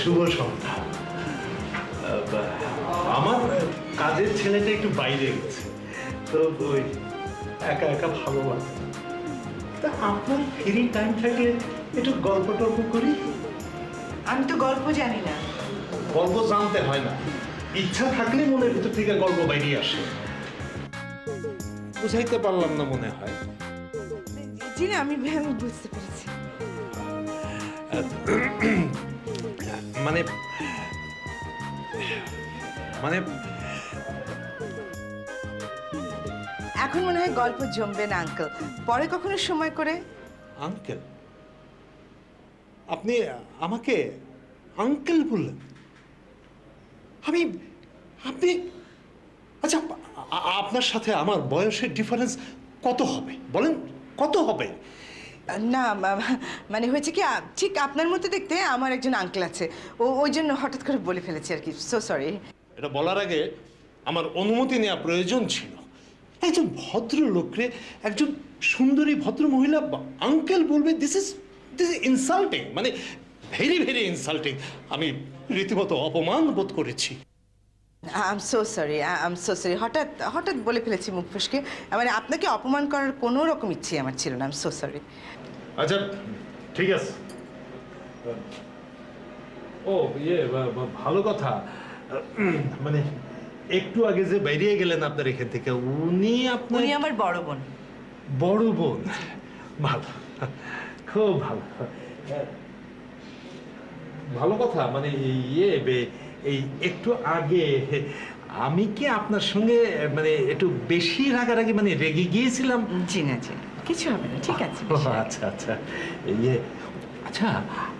শুভ সন্ধ্যা। আমার কাজের ছেলেটা একটু বাইরে গেছে। তো ওই একা একা ভালো লাগে তা আপনার ফ্রি টাইম থাকলে একটু গল্প টল্প করি? আমি তো গল্প জানি না। গল্প জানতে হয় না। ইচ্ছা থাকলে মনের ভিতর থেকে গল্প বাইরে আসে। বুঝাইতে পারলাম না মনে হয়। জি না আমি বুঝতে পেরেছি। মানে মানে এখন মনে হয় গল্প জমবে না আঙ্কেল পরে কখনো সময় করে? আঙ্কেল আপনি আমাকে আঙ্কেল বললেন? আমি আপনি আচ্ছা আপনার সাথে আমার বয়সের ডিফারেন্স কত হবে? বলেন কত হবে? না মানে হয়েছে কি ঠিক আপনার মতো দেখতে আমার একজন আঙ্কেল আছে। ও, ওই জন্য হঠাৎ করে বলে ফেলেছি আর কি। সো সরি এটা বলার আগে আমার অনুমতি নেওয়া প্রয়োজন ছিল। একজন ভদ্র লোকরে একজন সুন্দরী ভদ্র মহিলা আঙ্কেল বলবে this is this is insulting মানে ভেরি ভেরি ইনসাল্টিং আমি রীতিমতো অপমান বোধ করেছি। আম সো সরি আম সো সরি হঠাৎ হঠাৎ বলে ফেলেছি মুখ ফুসকে। মানে আপনাকে অপমান করার কোনো রকম ইচ্ছে আমার ছিল না আম সো সরি আচ্ছা ঠিক আছে। ও ইয়ে বা- বা- ভালো কথা। মানে একটু আগে যে বেরিয়ে গেলেন আপনার এখান থেকে উনি আপনার উনি আমার বড় বোন। বড় বোন? ভালো খুব ভালো। ভালো কথা মানে ইয়ে বে- এই একটু আগে আমি কি আপনার সঙ্গে মানে একটু বেশি রাগারাগি মানে রেগে গিয়েছিলাম? জি না জি কিছু হবে না ঠিক আছে আচ্ছা আচ্ছা। ইয়ে আচ্ছা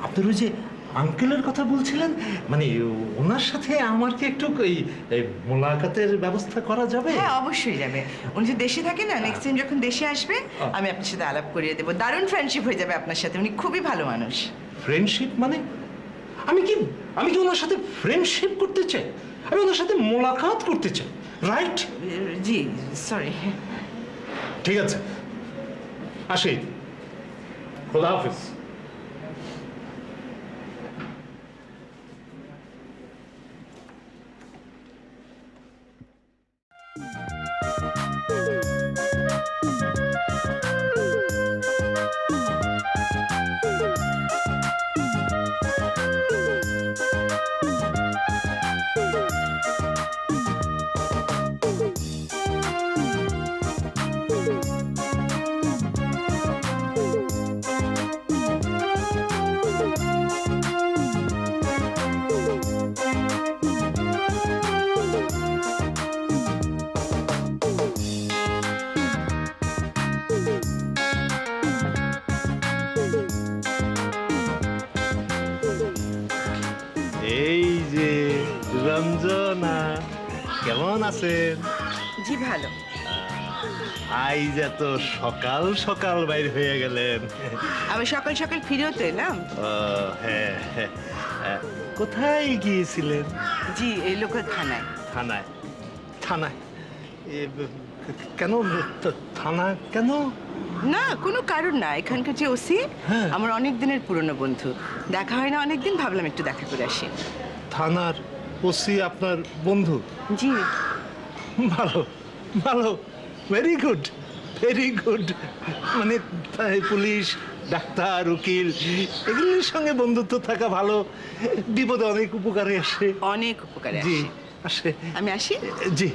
আপনার ওই যে আঙ্কেলের কথা বলছিলেন মানে ওনার সাথে আমার কি একটু এই মোলাকাতের ব্যবস্থা করা যাবে? হ্যাঁ অবশ্যই যাবে। উনি যে দেশে থাকে না নেক্সট দিন যখন দেশে আসবে আমি আপনার সাথে আলাপ করিয়ে দেবো। দারুণ ফ্রেন্ডশিপ হয়ে যাবে আপনার সাথে। উনি খুবই ভালো মানুষ। ফ্রেন্ডশিপ মানে? আমি কি আমি কি ওনার সাথে ফ্রেন্ডশিপ করতে চাই? আমি ওনার সাথে মোলাকাত করতে চাই রাইট জি সরি ঠিক আছে। আসি। খোদা হাফিজ। রঞ্জনা কেমন আছেন? জি ভালো। আইজ এত সকাল সকাল বাইর হয়ে গেলেন। আমি সকাল সকাল ফিরেও তো এলাম। হ্যাঁ হ্যাঁ। কোথায় গিয়েছিলেন? জি এই লোকের থানায়। থানায়। থানায়? কেন? থানা কেন? না কোনো কারণ না। এখানকার যে ওসি হ্যাঁ। আমার অনেক দিনের পুরনো বন্ধু। দেখা হয় না অনেকদিন ভাবলাম একটু দেখা করে আসি। থানার ওসি আপনার বন্ধু? জি। ভালো ভালো। ভেরি গুড ভেরি গুড মানে পুলিশ ডাক্তার উকিল এগুলির সঙ্গে বন্ধুত্ব থাকা ভালো। বিপদে অনেক উপকারে আসে। অনেক উপকারে জি আসে। আমি আসি? জি।